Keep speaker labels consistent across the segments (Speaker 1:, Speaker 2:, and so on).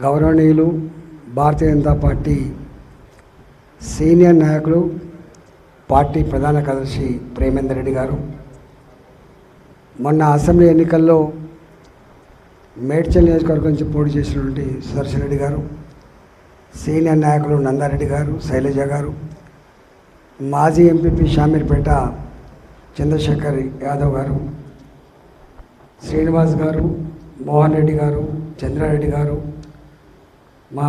Speaker 1: గౌరవనీయులు Bharatiya Janata party senior నాయకులు party ప్రధాన కార్యదర్శి ప్రేమేందర్ రెడ్డి గారు. మొన్న అసెంబ్లీ ఎన్నికల్లో మేడ్చల్ నియోజకవర్గం నుంచి పోటీ చేసినటువంటి సుదర్శన్ రెడ్డి గారు సీనియర్ నాయకులు నందారెడ్డి గారు శైలజ గారు మాజీ ఎంపీపీ షామీర్పేట చంద్రశేఖర్ యాదవ్ గారు శ్రీనివాస్ గారు మోహన్ రెడ్డి గారు చంద్రారెడ్డి గారు మా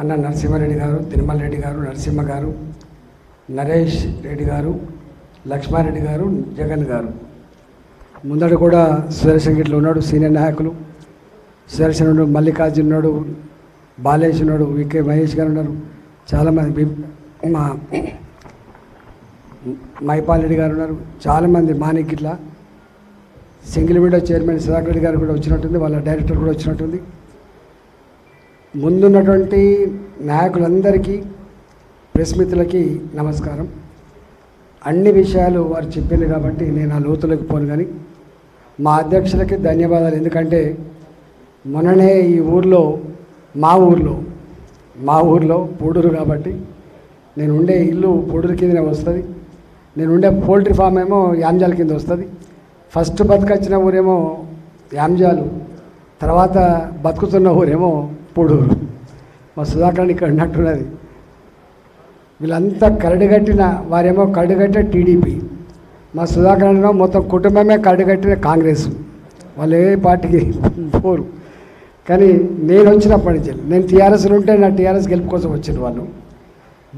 Speaker 1: అన్న నరసింహారెడ్డి గారు తిరుమల రెడ్డి గారు నరసింహ గారు నరేష్ రెడ్డి గారు లక్ష్మారెడ్డి గారు జగన్ గారు. ముందట కూడా సుదర్శన్ గిట్లో ఉన్నాడు సీనియర్ నాయకులు. సుదర్శన్ ఉన్నాడు మల్లికార్జున్ ఉన్నాడు బాలేష్ ఉన్నాడు వికే మహేష్ గారు ఉన్నారు. చాలామంది మా మైపాల్ రెడ్డి గారు ఉన్నారు. చాలామంది మానిక్ ఇట్లా single window chairman Sudhakar Reddy గారు కూడా వచ్చినట్టుంది. వాళ్ళ డైరెక్టర్ కూడా వచ్చినట్టుంది. ముందున్నటువంటి నాయకులందరికీ ప్రెస్ మిత్రులకి నమస్కారం. అన్ని విషయాలు వారు చెప్పింది కాబట్టి నేను ఆ లోతులకు పోను కానీ మా అధ్యక్షులకి ధన్యవాదాలు. ఎందుకంటే మొన్ననే ఈ ఊర్లో మా ఊర్లో మా ఊర్లో పూడూరు కాబట్టి నేను ఉండే ఇల్లు పూడూరు కిందనే వస్తుంది. నేను ఉండే పోల్ట్రీ ఫామ్ ఏమో యాంజాల కింద వస్తుంది. ఫస్ట్ బతుకొచ్చిన ఊరేమో యాంజాలు తర్వాత బతుకుతున్న ఊరేమో పూడూరు మా సుధాకర్ ఇక్కడ ఉన్నట్టున్నది వీళ్ళంతా కరడుగట్టిన వారేమో కరడుగట్టిన టీడీపీ. మా సుధాకర్ మొత్తం కుటుంబమే కరడుగట్టిన కాంగ్రెస్. వాళ్ళు ఏ పార్టీకి పోరు. కానీ నేను వచ్చినప్పటి నుంచి నేను టీఆర్ఎస్ ఉంటే నా టీఆర్ఎస్ గెలుపు కోసం వచ్చిండు వాళ్ళు.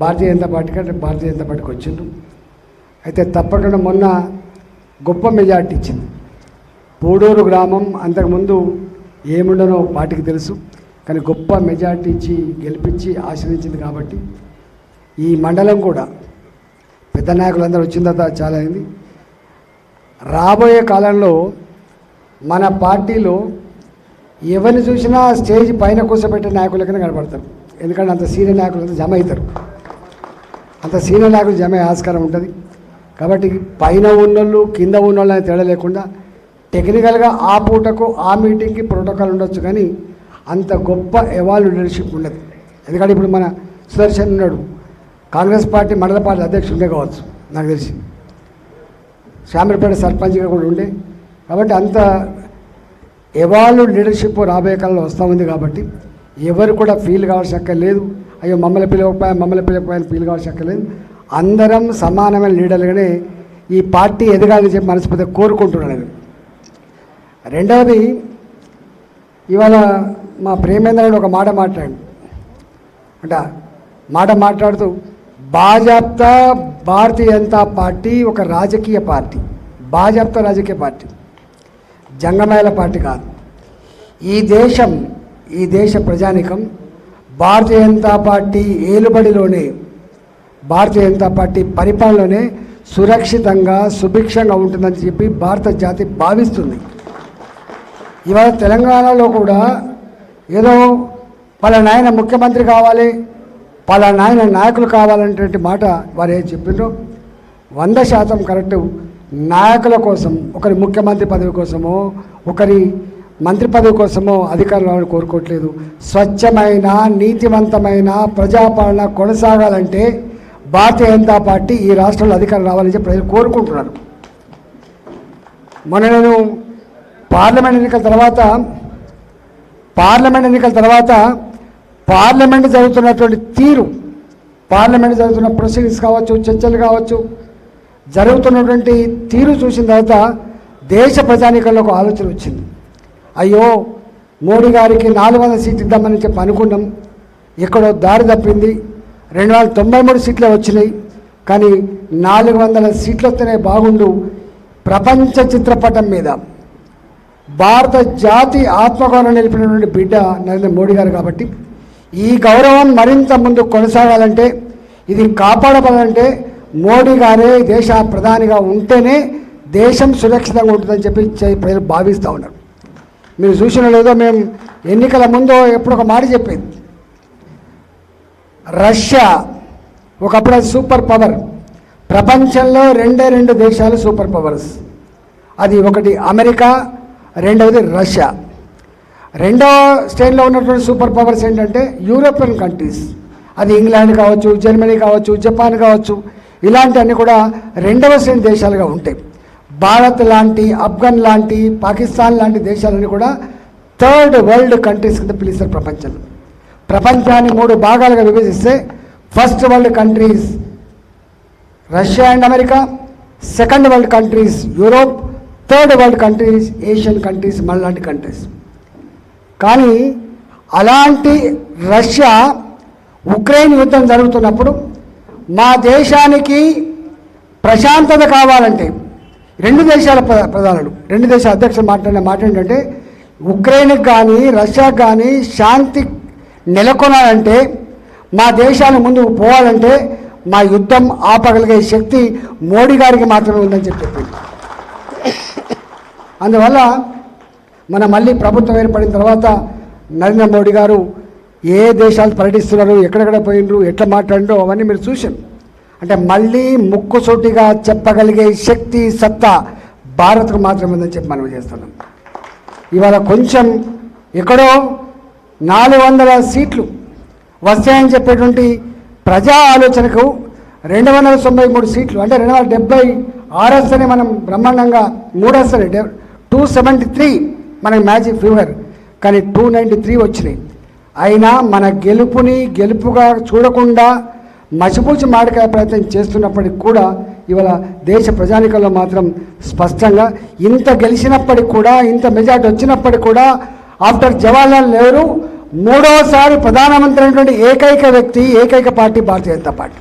Speaker 1: భారతీయ జనతా పార్టీ కంటే భారతీయ జనతా పార్టీకి వచ్చిండు అయితే తప్పకుండా మొన్న గొప్ప మెజార్టీ ఇచ్చింది. పూడూరు గ్రామం అంతకుముందు ఏముండనో పార్టీకి తెలుసు. కానీ గొప్ప మెజార్టీ ఇచ్చి గెలిపించి ఆశ్రయించింది కాబట్టి ఈ మండలం కూడా పెద్ద నాయకులందరూ వచ్చిన తర్వాత చాలా అయింది. రాబోయే కాలంలో మన పార్టీలో ఎవరిని చూసినా స్టేజ్ పైన కూర్చోబెట్టే నాయకులకనే కనబడతారు? ఎందుకంటే అంత సీనియర్ నాయకులు అంతా జమ అవుతారు. అంత సీనియర్ నాయకులు జమ ఆస్కారం ఉంటుంది. కాబట్టి పైన ఉన్నోళ్ళు కింద ఉన్నోళ్ళు అని తేడా లేకుండా టెక్నికల్గా ఆ పూటకు ఆ మీటింగ్కి ప్రోటోకాల్ ఉండొచ్చు కానీ అంత గొప్ప ఎవాల్వ్ లీడర్షిప్ ఉండదు. ఎందుకంటే ఇప్పుడు మన సుదర్శన్ ఉన్నాడు. కాంగ్రెస్ పార్టీ మండల పార్టీ అధ్యక్షుడు ఉండే కావచ్చు నాకు తెలిసి. శామీర్పేట సర్పంచ్గా కూడా ఉండే. కాబట్టి అంత ఎవాల్వ్ లీడర్షిప్ రాబోయే కాలంలో వస్తూ ఉంది కాబట్టి ఎవరు కూడా ఫీల్ కావాల్సిన అక్కర్లేదు అయ్యో మమ్మల్ని పిలవకపోయా మమ్మల్ని పిలవకపోయా ఫీల్ కావాల్సిన అక్కర్లేదు అందరం సమానమైన లీడర్లుగానే ఈ పార్టీ ఎదగాలని చెప్పి మనస్ఫూర్తిగా కోరుకుంటున్నాను రెండవది ఇవాళ మా ప్రేమేంద్రుడు ఒక మాట మాట్లాడు. అంట మాట మాట్లాడుతూ భాజప్తా భారతీయ జనతా పార్టీ ఒక రాజకీయ పార్టీ. భాజప్తా రాజకీయ పార్టీ. జంగమేళ పార్టీ కాదు. ఈ దేశం ఈ దేశ ప్రజానికం భారతీయ జనతా పార్టీ ఏలుబడిలోనే భారతీయ జనతా పార్టీ పరిపాలనలోనే సురక్షితంగా సుభిక్షంగా ఉంటుందని చెప్పి భారత జాతి భావిస్తుంది. ఇవాళ తెలంగాణలో కూడా ఏదో పలానా నాయన ముఖ్యమంత్రి కావాలి పలానా నాయన నాయకులు కావాలనేటువంటి మాట వారు ఏం చెప్పిండ్రో? వంద శాతం కరెక్టు. నాయకుల కోసం ఒకరి ముఖ్యమంత్రి పదవి కోసమో ఒకరి మంత్రి పదవి కోసమో అధికారులు రావాలని కోరుకోవట్లేదు. స్వచ్ఛమైన నీతివంతమైన ప్రజాపాలన కొనసాగాలంటే భారతీయ జనతా పార్టీ ఈ రాష్ట్రంలో అధికారం రావాలని చెప్పి ప్రజలు కోరుకుంటున్నారు. మొన్న నేను పార్లమెంట్ ఎన్నికల తర్వాత పార్లమెంట్ ఎన్నికల తర్వాత పార్లమెంట్ జరుగుతున్నటువంటి తీరు పార్లమెంట్ జరుగుతున్న ప్రొసీడింగ్స్ కావచ్చు చర్చలు కావచ్చు జరుగుతున్నటువంటి తీరు చూసిన తర్వాత దేశ ప్రజానీకంలో ఒక ఆలోచన వచ్చింది. అయ్యో మోడీ గారికి నాలుగు వందల సీట్లు ఇద్దామని చెప్పి అనుకున్నాం. ఎక్కడో దారి తప్పింది. రెండు వందల తొంభై మూడు సీట్లే వచ్చినాయి. కానీ నాలుగు వందల సీట్లు వస్తేనే బాగుండు ప్రపంచ చిత్రపటం మీద. భారత జాతి ఆత్మగౌరవం నిలిపినటువంటి బిడ్డ నరేంద్ర మోడీ గారు కాబట్టి ఈ గౌరవం మరింత ముందు కొనసాగాలంటే ఇది కాపాడబడాలంటే మోడీ గారే దేశ ప్రధానిగా ఉంటేనే దేశం సురక్షితంగా ఉంటుందని చెప్పి చే- ప్రజలు భావిస్తూ ఉన్నారు. మీరు చూసిన లేదో మేము ఎన్నికల ముందు ఎప్పుడు ఒక మాట చెప్పేది. రష్యా ఒకప్పుడు అది సూపర్ పవర్. ప్రపంచంలో రెండే రెండు దేశాలు సూపర్ పవర్స్. అది ఒకటి అమెరికా రెండవది రష్యా. రెండవ స్టేజ్లో ఉన్నటువంటి సూపర్ పవర్స్ ఏంటంటే యూరోపియన్ కంట్రీస్. అది ఇంగ్లాండ్ కావచ్చు జర్మనీ కావచ్చు జపాన్ కావచ్చు. ఇలాంటివన్నీ కూడా రెండవ శ్రేణి దేశాలుగా ఉంటాయి. భారత్ లాంటి ఆఫ్ఘన్ లాంటి పాకిస్తాన్ లాంటి దేశాలన్నీ కూడా థర్డ్ వరల్డ్ కంట్రీస్ కింద పిలుస్తారు ప్రపంచంలో. ప్రపంచాన్ని మూడు భాగాలుగా విభజిస్తే first world countries Russia and America second world countries Europe third world countries Asian countries మనలాంటి కంట్రీస్. కానీ అలాంటి రష్యా ఉక్రెయిన్ యుద్ధం జరుగుతున్నప్పుడు మా దేశానికి ప్రశాంతత కావాలంటే రెండు దేశాల ప్ర- ప్రధానులు రెండు దేశాల అధ్యక్షులు మాట్లాడిన మాట ఏంటంటే ఉక్రెయిన్కి కానీ రష్యాకి కానీ శాంతి నెలకొనాలంటే మా దేశాన్ని ముందుకు పోవాలంటే మా యుద్ధం ఆపగలిగే శక్తి మోడీ గారికి మాత్రమే ఉందని చెప్పి చెప్పింది. అందువల్ల మన మళ్ళీ ప్రభుత్వం ఏర్పడిన తర్వాత నరేంద్ర మోడీ గారు ఏ దేశాలు పర్యటిస్తున్నారు ఎక్కడెక్కడ పోయినరు ఎట్లా మాట్లాడినో అవన్నీ మీరు చూశారు. అంటే మళ్ళీ ముక్కుసూటిగా చెప్పగలిగే శక్తి సత్తా భారత్కు మాత్రమే ఉందని చెప్పి మనం చేస్తున్నాం. ఇవాళ కొంచెం ఎక్కడో నాలుగు వందల సీట్లు వస్తాయని చెప్పేటువంటి ప్రజా ఆలోచనకు రెండు వందల తొంభై మూడు సీట్లు అంటే రెండు వందల డెబ్బై ఆరు వస్తేనే మనం బ్రహ్మాండంగా మూడు వస్తాయి. టూ సెవెంటీ త్రీ మనకి మ్యాజిక్ ఫీవర్ కానీ టూ నైంటీ త్రీ వచ్చినాయి. అయినా మన గెలుపుని గెలుపుగా చూడకుండా మసిపూచి మాడికాయ ప్రయత్నం చేస్తున్నప్పటికి కూడా ఇవాళ దేశ ప్రజానికంలో మాత్రం స్పష్టంగా ఇంత గెలిచినప్పటికి కూడా ఇంత మెజార్టీ వచ్చినప్పటికి కూడా ఆఫ్టర్ జవహర్లాల్ నెహ్రూ మూడోసారి ప్రధానమంత్రి అయినటువంటి ఏకైక వ్యక్తి ఏకైక పార్టీ భారతీయ జనతా పార్టీ.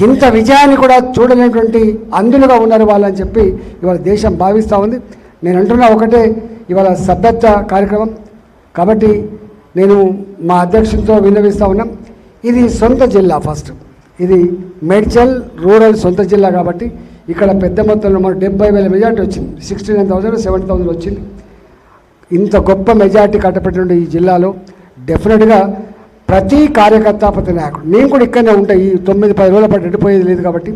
Speaker 1: గింత విజయాన్ని కూడా చూడలేనటువంటి అందులుగా ఉన్నారు వాళ్ళని చెప్పి ఇవాళ దేశం భావిస్తూ ఉంది. నేను అంటున్నా ఒకటే ఇవాళ సభ్యత్వ కార్యక్రమం. కాబట్టి నేను మా అధ్యక్షులతో విన్నవిస్తూ ఉన్నాం ఇది సొంత జిల్లా ఫస్ట్. ఇది మెడ్చల్ రూరల్ సొంత జిల్లా కాబట్టి ఇక్కడ పెద్ద మొత్తంలో మన డెబ్బై వేల మెజార్టీ వచ్చింది. Sixty nine thousand seventy thousand వచ్చింది. ఇంత గొప్ప మెజార్టీ కట్టబెట్టిన ఈ జిల్లాలో డెఫినెట్గా ప్రతి కార్యకర్త ప్రతి నాయకుడు నేను కూడా ఇక్కడనే ఉంటా ఈ తొమ్మిది పది రోజుల పాటు ఎడిపోయేది లేదు కాబట్టి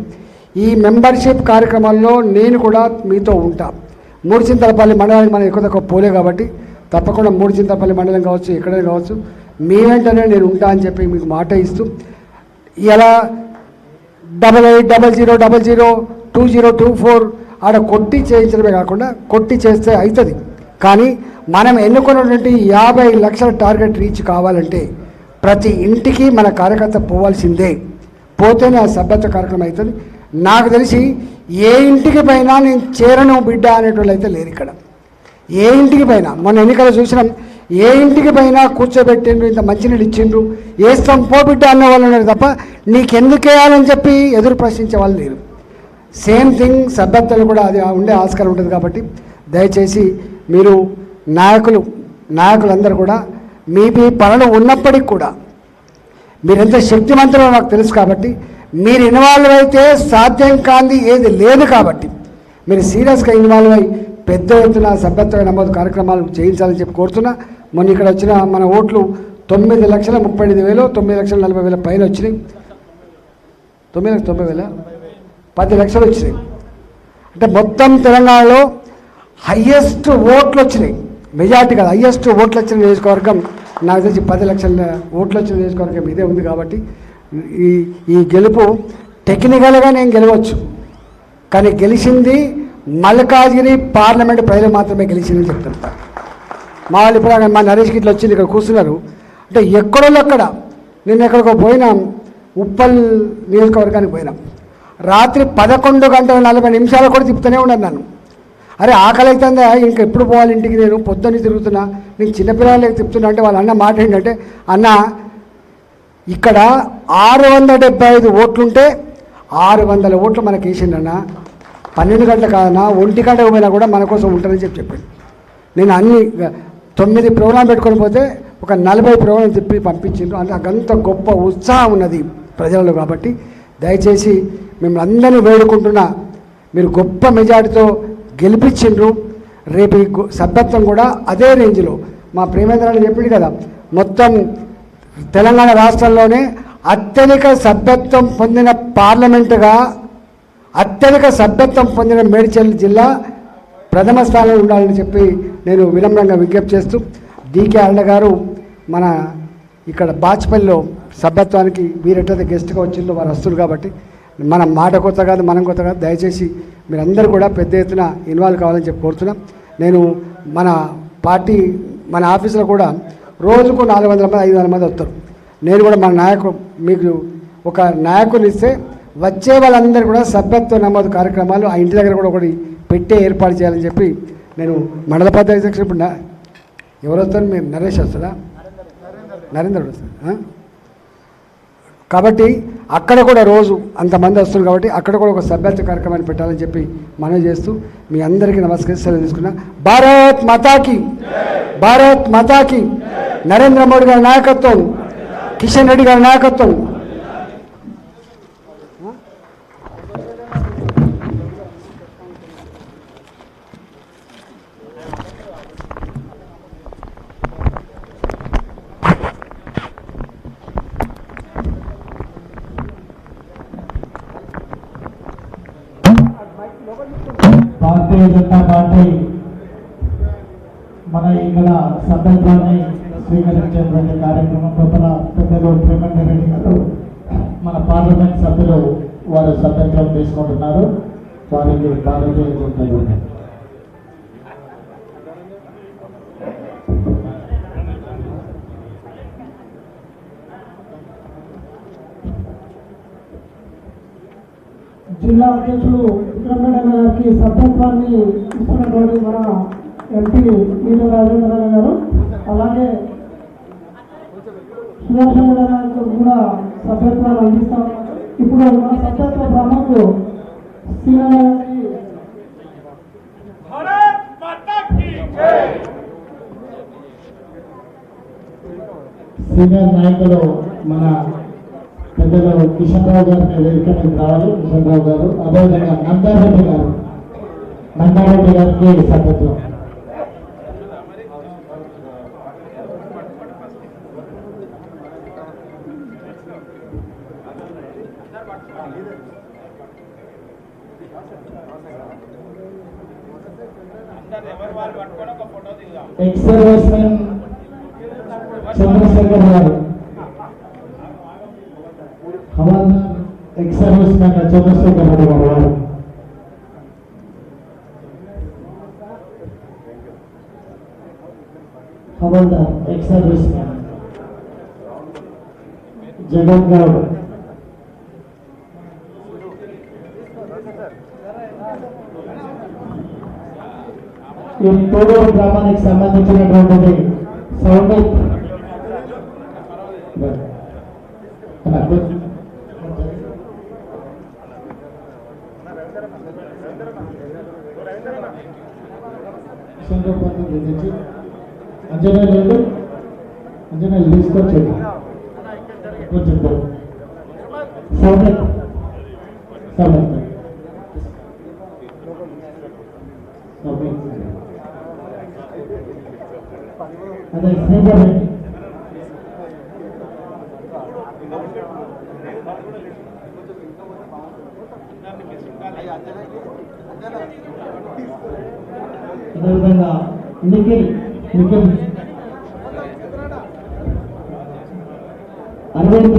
Speaker 1: ఈ మెంబర్షిప్ కార్యక్రమాల్లో నేను కూడా మీతో ఉంటాను మూడు చింతలపల్లి మండలానికి మనం ఎక్కువ తక్కువ పోలే కాబట్టి తప్పకుండా మూడు చింతలపల్లి మండలం కావచ్చు ఎక్కడైనా కావచ్చు మీ వెంటనే నేను ఉంటా అని చెప్పి మీకు మాట ఇస్తూ ఇలా double eight double zero double zero two zero two four ఆడ కొట్టి చేయించడమే కాకుండా కొట్టి చేస్తే అవుతుంది కానీ మనం ఎన్నుకున్నటువంటి యాభై లక్షల టార్గెట్ రీచ్ కావాలంటే ప్రతి ఇంటికి మన కార్యకర్త పోవాల్సిందే. పోతేనే ఆ సభ్యత కార్యక్రమం అవుతుంది. నాకు తెలిసి ఏ ఇంటికి పైన నేను చేరను బిడ్డ అనేటోళ్ళు అయితే లేరు ఇక్కడ. ఏ ఇంటికి పైన మొన్న ఎన్నికలు చూసినాం ఏ ఇంటికి పైన కూర్చోబెట్టిండ్రు ఇంత మంచినీళ్ళు ఇచ్చిండ్రు వేస్తాం పో బిడ్డ అన్న వాళ్ళు ఉన్నారు తప్ప నీకెందుకు వేయాలని చెప్పి ఎదురు ప్రశ్నించే వాళ్ళు లేరు. సేమ్ థింగ్ సభ్యతలు కూడా అది ఉండే ఆస్కారం ఉంటుంది కాబట్టి దయచేసి మీరు నాయకులు నాయకులందరూ కూడా మీ మీ పనులు ఉన్నప్పటికి కూడా మీరెంత శక్తివంతులో నాకు తెలుసు కాబట్టి మీరు ఇన్వాల్వ్ అయితే సాధ్యం కాంది ఏది లేదు కాబట్టి. మీరు సీరియస్గా ఇన్వాల్వ్ అయ్యి పెద్ద ఎత్తున సభ్యత్వ నమోదు కార్యక్రమాలు చేయించాలని చెప్పి కోరుతున్నా. మొన్న ఇక్కడ వచ్చిన మన ఓట్లు తొమ్మిది లక్షల ముప్పై ఎనిమిది వేలు తొమ్మిది లక్షల నలభై వేల పైన వచ్చినాయి. తొమ్మిది లక్షల తొంభై వేల? పది లక్షలు వచ్చినాయి. అంటే మొత్తం తెలంగాణలో హయ్యెస్ట్ ఓట్లు వచ్చినాయి. మెజార్టీ కాదు హయ్యెస్ట్ ఓట్లు వచ్చిన నియోజకవర్గం నాకు తెలిసి పది లక్షల ఓట్లు వచ్చిన నియోజకవర్గం ఇదే ఉంది కాబట్టి. ఈ ఈ గెలుపు టెక్నికల్గా నేను గెలవచ్చు. కానీ గెలిచింది మల్కాజిగిరి పార్లమెంట్ ప్రజలు మాత్రమే గెలిచిందని చెప్తుంటారు మా వాళ్ళు ఇప్పుడు మా నరేష్ గిట్ల వచ్చింది ఇక్కడ కూర్చున్నారు. అంటే ఎక్కడో అక్కడ. నేను ఎక్కడికో పోయినాం. ఉప్పల్ నియోజకవర్గానికి పోయినాం. రాత్రి పదకొండు గంటల నలభై నిమిషాలు కూడా తిప్పుతూనే ఉన్నాను నన్ను. అరే ఆకలి అవుతుందా ఇంకా ఎప్పుడు పోవాలి ఇంటికి నేను? పొద్దున్న తిరుగుతున్నా. నేను చిన్నపిల్లలకి తిప్పుతున్నా. అంటే వాళ్ళ అన్న మాట ఏంటంటే అన్న ఇక్కడ ఆరు వందల డెబ్బై ఐదు ఓట్లుంటే ఆరు వందల ఓట్లు మనకి వేసిండన్న. పన్నెండు గంటల కాదన్నా ఒంటి గంట పోయినా కూడా మన కోసం ఉంటుందని చెప్పి చెప్పాడు. నేను అన్ని తొమ్మిది ప్రోగ్రాం పెట్టుకొని పోతే ఒక నలభై ప్రోగ్రాం తిప్పి పంపించిండ్రు. అంటే అంత గొప్ప ఉత్సాహం ఉన్నది ప్రజలలో కాబట్టి దయచేసి మిమ్మల్ని అందరినీ వేడుకుంటున్నా. మీరు గొప్ప మెజార్టీతో గెలిపించిండ్రు. రేపు సభ్యత్వం కూడా అదే రేంజ్లో. మా ప్రేమేంద్రాన్ని చెప్పింది కదా మొత్తం తెలంగాణ రాష్ట్రంలోనే అత్యధిక సభ్యత్వం పొందిన పార్లమెంటుగా అత్యధిక సభ్యత్వం పొందిన మేడ్చల్ జిల్లా ప్రథమ స్థానంలో ఉండాలని చెప్పి నేను వినమ్రంగా విజ్ఞప్తి చేస్తూ డీకే అన్న గారు మన ఇక్కడ బాచ్పల్లిలో సభ్యత్వానికి మీరెట్లయితే గెస్ట్గా వచ్చిందో వారు వస్తున్నారు కాబట్టి మన మాట కొత్త కాదు మనం కొత్త కాదు. దయచేసి మీరందరూ కూడా పెద్ద ఎత్తున ఇన్వాల్వ్ కావాలని చెప్పి కోరుతున్నాం. నేను మన పార్టీ మన ఆఫీసులో కూడా రోజుకు నాలుగు వందల మంది ఐదు వందల మంది వస్తారు. నేను కూడా మా నాయకుడు మీకు ఒక నాయకులు ఇస్తే వచ్చే వాళ్ళందరూ కూడా సభ్యత్వ నమోదు కార్యక్రమాలు ఆ ఇంటి దగ్గర కూడా ఒకటి పెట్టే ఏర్పాటు చేయాలని చెప్పి నేను మండల పద్ధతి అధ్యక్షుడు ఇప్పుడు ఎవరు వస్తారు? మీరు నరేష్ వస్తారా? నరేంద్ర వస్తారు. కాబట్టి అక్కడ కూడా రోజు అంతమంది వస్తున్నారు కాబట్టి అక్కడ కూడా ఒక సభ్యత్వ కార్యక్రమాన్ని పెట్టాలని చెప్పి మనం చేస్తూ మీ అందరికీ నమస్కరించి సెలవు తీసుకున్నా. భారత్ మతాకి భారత్ మతాకి నరేంద్ర మోడీ గారి నాయకత్వం కిషన్ రెడ్డి గారి నాయకత్వం
Speaker 2: సభ్యత్వాన్ని స్వీకరించేటువంటి కార్యక్రమం లోపల పెద్దలు ప్రేమండి రెడ్డి గారు మన పార్లమెంట్ సభ్యులు వారు సభ్యత్వం తీసుకుంటున్నారు. వారికి భారతీయ జనతా పార్టీ
Speaker 3: జిల్లా అధ్యక్షులు విక్రమరెడ్డి గారికి సభ్యత్వాన్ని ఇస్తున్నటువంటి మన ఎంపీ నీల రాజేంద్ర గారు. కూడా సభ్యత్వాలు అందిస్తాం ఇప్పుడు మన సభ్యత్వ
Speaker 4: గ్రామంలో సీనారాయణకి
Speaker 2: సీనియర్ నాయకులు మన పెద్దలు కిషన్ రావు గారిని వేదికలకు రావాలి. కిషన్ రావు గారు అదేవిధంగా నందారెడ్డి గారు నందారెడ్డి గారికి సభ్యత్వం. సర్వీస్ మెన్ చంద్రశేఖర్ రెడ్డి గారు వారు havildar ex service men Jagan Goud ఈ తోడూరు గ్రామానికి సంబంధించినటువంటిది అంజనా లేదు అంజనా అదే శ్రీధర్ రెడ్డి అదేవిధంగా నిఖిల్ నిఖిల్ అరవింద్